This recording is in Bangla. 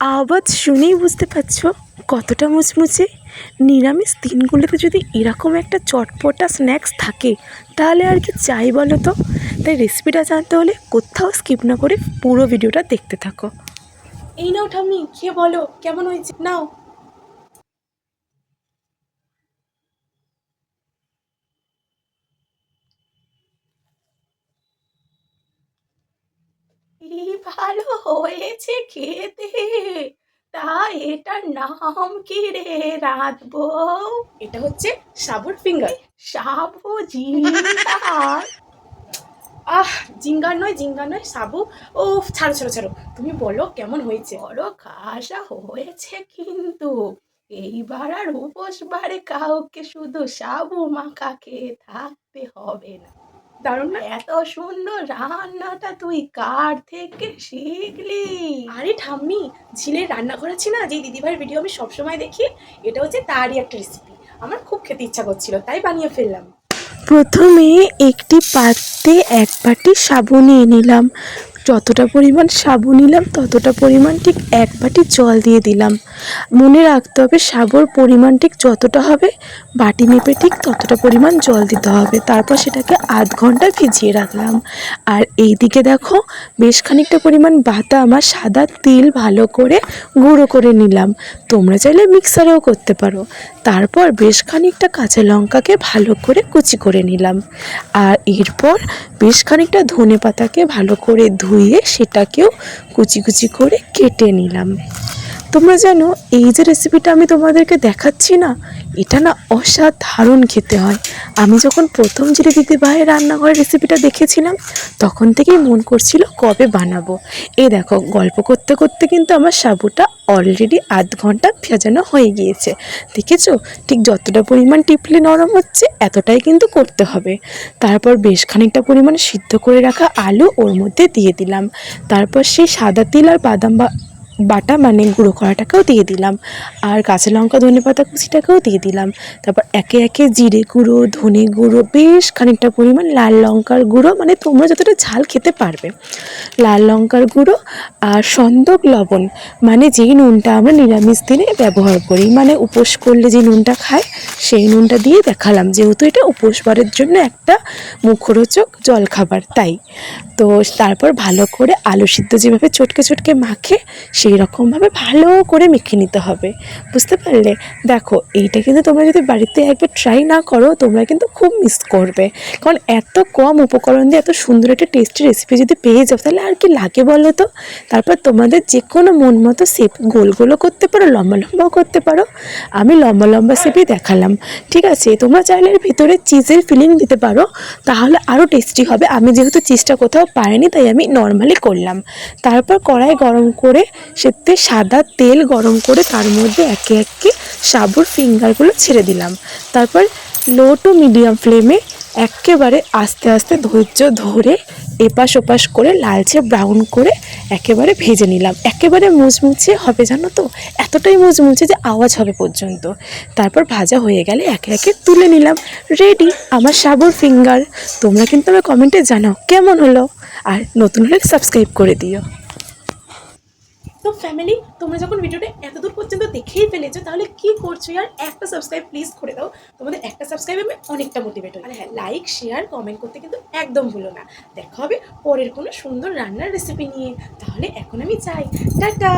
আওয়াজ শুনেই বুঝতে পারছ কতটা মুচমুচে। নিরামিষ দিনগুলোতে যদি এরকম একটা চটপটা স্ন্যাক্স থাকে, তাহলে আর কি চাই বলো তো? তাই রেসিপিটা জানতে হলে কোথাও স্কিপ না করে পুরো ভিডিওটা দেখতে থাকো। এই নাও ঠাম্মি, খেয়ে বলো, কেমন হয়েছে? নাও। কি ভালো হয়েছে খেতে। তা এটার নাম কি রে রাত বউ? এটা হচ্ছে সাবুর ফিঙ্গার। সাবু জিন্দার আহ জিঙ্গার নয় জিঙ্গার নয় সাবু। ও ছাড়ো ছাড়ো ছাড়ো। তুমি বলো কেমন হয়েছে? বড় খাসা হয়েছে কিন্তু। এইবার আর উপোস বারে কাউকে শুধু সাবু মাখা খেয়ে থাকতে হবে না। দারুণ না? এত সুন্দর রান্নাটা তুই কার থেকে শিখলি? আরে ঠাম্মি ঝিলের রান্না করেছি না যে দিদিভাইয়ের ভিডিও আমি সবসময় দেখি এটা হচ্ছে তারই একটা রেসিপি আমার খুব খেতে ইচ্ছা করছিল তাই বানিয়ে ফেললাম। প্রথমে একটি পাত্রে এক বাটি সাবুন নিয়ে নিলাম। যতটা পরিমাণ সাবু নিলাম, ততটা পরিমাণ ঠিক এক বাটি জল দিয়ে দিলাম। মনে রাখতে হবে সাবুর পরিমাণ ঠিক যতটা হবে, বাটি মেপে ঠিক ততটা পরিমাণ জল দিতে হবে। তারপর সেটাকে আধ ঘণ্টা ভিজিয়ে রাখলাম। আর এই দিকে দেখো, বেশ খানিকটা পরিমাণ বাটা আমার সাদা তেল ভালো করে গুঁড়ো করে নিলাম। তোমরা চাইলে মিক্সারেও করতে পারো। তারপর বেশ খানিকটা কাঁচা লঙ্কাকে ভালো করে কুচি করে নিলাম। আর এরপর বেশ খানিকটা ধনে পাতাকে ভালো করে ধুয়ে সেটাকেও কুচি কুচি করে কেটে নিলাম। তোমরা জানো, এই যে রেসিপিটা আমি তোমাদেরকে দেখাচ্ছি না এটা না অসাধারণ খেতে হয়। আমি যখন প্রথম দিদি ভাইয়ের রান্নাঘরের রেসিপিটা দেখেছিলাম, তখন থেকেই মন করছিল কবে বানাবো। এই দেখো, গল্প করতে করতে কিন্তু আমার সাবুটা অলরেডি আধ ঘণ্টা ভেজানো হয়ে গিয়েছে। দেখেছ? ঠিক যতটা পরিমাণ টিপলে নরম হচ্ছে, এতটাই কিন্তু করতে হবে। তারপর বেশ খানিকটা পরিমাণ সিদ্ধ করে রাখা আলু ওর মধ্যে দিয়ে দিলাম। তারপর সেই সাদা তিল আর বাদাম বা বাটা মানে গুঁড়ো করাটাকেও দিয়ে দিলাম। আর কাঁচা লঙ্কা, ধনে পাতা কুচিটাকেও দিয়ে দিলাম। তারপর একে একে জিরে গুঁড়ো, ধনে গুঁড়ো, বেশ খানিকটা পরিমাণ লাল লঙ্কার গুঁড়ো মানে তোমরা যতটা ঝাল খেতে পারবে। লাল লঙ্কার গুঁড়ো আর সন্দক লবণ মানে যেই নুনটা আমরা নিরামিষ দিনে ব্যবহার করি মানে উপোস করলে যে নুনটা খায়, সেই নুনটা দিয়ে দেখালাম, যেহেতু এটা উপোসবারের জন্য একটা মুখরোচক জলখাবার, তাই। তো তারপর ভালো করে আলু সিদ্ধ যেভাবে চটকে চটকে মাখে সেই রকমভাবে ভালো করে মেখে নিতে হবে। বুঝতে পারলে? দেখো, এইটা কিন্তু তোমরা যদি বাড়িতে একবার ট্রাই না করো, তোমরা কিন্তু খুব মিস করবে। কারণ এত কম উপকরণ দিয়ে এত সুন্দর একটা টেস্টি রেসিপি যদি পেয়ে যাও, তাহলে আর কি লাগে বলো তো? তারপর তোমাদের যে কোনো মন মতো শেপ গোল গোলও করতে পারো লম্বা লম্বাও করতে পারো। আমি লম্বা লম্বা শেপই দেখালাম। ঠিক আছে, তোমরা চাইলে ভিতরে চিজের ফিলিং দিতে পারো। তাহলে আরও টেস্টি হবে। আমি যেহেতু চিজটা কোথাও পাইনি, তাই আমি নর্মালি করলাম। তারপর কড়াই গরম করে সেতে সাদা তেল গরম করে তার মধ্যে একে একে সাবুর ফিঙ্গারগুলো ছেড়ে দিলাম। তারপর লো টু মিডিয়াম ফ্লেমে একেবারে আস্তে আস্তে ধৈর্য ধরে এপাশ ওপাশ করে লালচে ব্রাউন করে একেবারে ভেজে নিলাম। একেবারে মুচমুচে হবে জানো তো? এতটাই মুচমুচে যে আওয়াজ হবে পর্যন্ত। তারপর ভাজা হয়ে গেলে একে একে তুলে নিলাম। রেডি আমার সাবুর ফিঙ্গার তোমরা কিন্তু আমার কমেন্টে জানাও কেমন হলো? আর নতুন হলে সাবস্ক্রাইব করে দিও। তো ফ্যামিলি তোমরা যখন ভিডিওটা এতদূর পর্যন্ত দেখেই ফেলেছো, তাহলে কি করছ আর একটা সাবস্ক্রাইব প্লিজ করে দাও। তোমাদের একটা সাবস্ক্রাইব আমি অনেকটা মোটিভেট হই আর হ্যাঁ লাইক শেয়ার কমেন্ট করতে কিন্তু একদম ভুলো না। দেখা হবে পরের কোনো সুন্দর রান্নার রেসিপি নিয়ে। তাহলে এখন আমি চাই টাটা!